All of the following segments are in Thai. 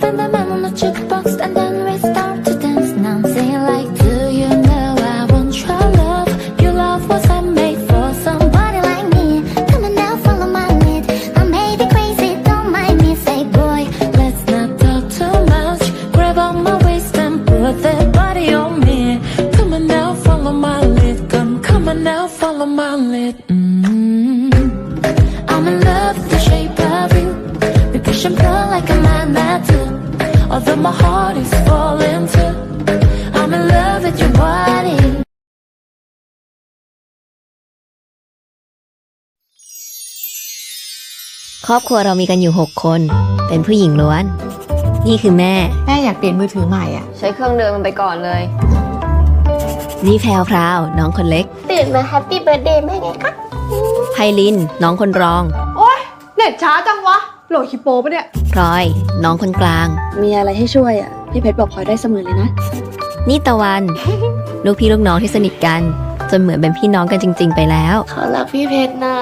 find the man on the jukebox and then we start to dance. Now I'm singing like, Do you know I want your love? Your love was handmade for somebody like me. Come on now, follow my lead. I may be crazy, don't mind me. Say, boy, let's not talk too much. Grab on my waist and put that body on me. Come on now, follow my lead. Come, come on now, follow my lead. mm Although my heart is falling too. I'm in love with your body. ครอบครัวเรามีกันอยู่ 6 คน เป็นผู้หญิงล้วน นี่คือแม่ แม่อยากเปลี่ยนมือถือใหม่อะ ใช้เครื่องเดิมมันไปก่อนเลย นี่แพรวพราว น้องคนเล็ก ตื่นมาแฮปปี้เบิร์ดเดย์แม่ไงคะไพลิน น้องคนรอง โอ๊ย เน็ตช้าจังวะ โหลดฮิปโปปะเนี่ย พลอย น้องคนกลาง มีอะไรให้ช่วยอะ พี่เพชรบอกพลอยได้เสมอเลยนะ นี่ตะวัน ลูกพี่ลูกน้องที่สนิทกัน จนเหมือนเป็นพี่น้องกันจริง ๆ ไปแล้ว ขอรักพี่เพชรนะ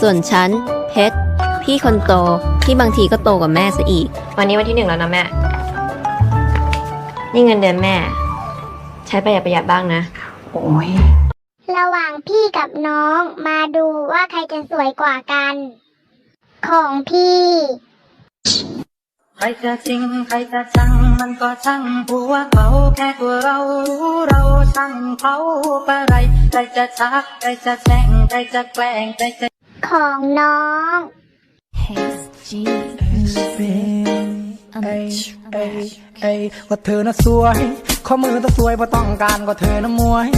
ส่วนฉัน เพชร พี่คนโต ที่บางทีก็โตกว่าแม่ซะอีก วันนี้วันที่หนึ่งแล้วนะแม่ นี่เงินเดือนแม่ ใช้ประหยัดประหยัดบ้างนะ โอ้ย ระหว่างพี่กับน้องมาดูว่าใครจะสวยกว่ากัน ของพี่ ใครจะจริงใครจะจังมันก็ช่างหัวเขาแค่ตัวเรารู้เราช่างเขาปะไรใครจะชักใครจะแช่งใครจะแกล้งใครจะของน้องเอ้ยเอ้ยเอ้ยว่าเธอน่ะสวย ข้อมือต้องสวยเพราะต้องการก็เธอน่ะมวย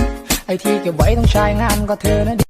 ไอที่เก็บไว้ต้องใช้งานก็เธอน่ะดี